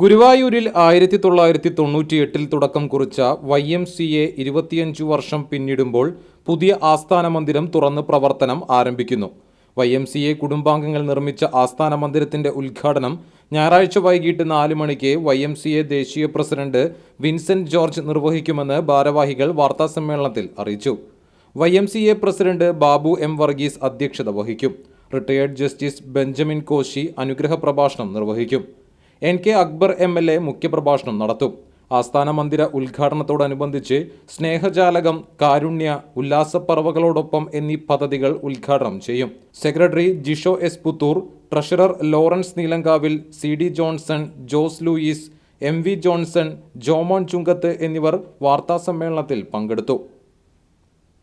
ഗുരുവായൂരിൽ ആയിരത്തി തൊള്ളായിരത്തി തൊണ്ണൂറ്റിയെട്ടിൽ തുടക്കം കുറിച്ച വൈ എം സി എ ഇരുപത്തിയഞ്ചു വർഷം പിന്നിടുമ്പോൾ പുതിയ ആസ്ഥാന മന്ദിരം തുറന്ന് പ്രവർത്തനം ആരംഭിക്കുന്നു. വൈ എം സി എ കുടുംബാംഗങ്ങൾ നിർമ്മിച്ച ആസ്ഥാന മന്ദിരത്തിന്റെ ഉദ്ഘാടനം ഞായറാഴ്ച വൈകിട്ട് നാല് മണിക്ക് വൈ എം സി എ ദേശീയ പ്രസിഡന്റ് വിൻസെന്റ് ജോർജ് നിർവഹിക്കുമെന്ന് ഭാരവാഹികൾ വാർത്താസമ്മേളനത്തിൽ അറിയിച്ചു. Y M C A president Babu M Varghese അധ്യക്ഷത വഹിക്കും. റിട്ടയേർഡ് ജസ്റ്റിസ് ബെഞ്ചമിൻ കോശി അനുഗ്രഹ പ്രഭാഷണം നിർവഹിക്കും. N K Akbar M L A മുഖ്യപ്രഭാഷണം നടത്തും. ആസ്ഥാന മന്ദിര ഉദ്ഘാടനത്തോടനുബന്ധിച്ച് സ്നേഹജാലകം കാരുണ്യ ഉല്ലാസപ്പറവകളോടൊപ്പം എന്നീ പദ്ധതികൾ ഉദ്ഘാടനം ചെയ്യും. Secretary Jisho S Puthur treasurer Lawrence Neelankavil C D Johnson Jose Louis M V Johnson Jomon Chungath എന്നിവർ വാർത്താസമ്മേളനത്തിൽ പങ്കെടുത്തു.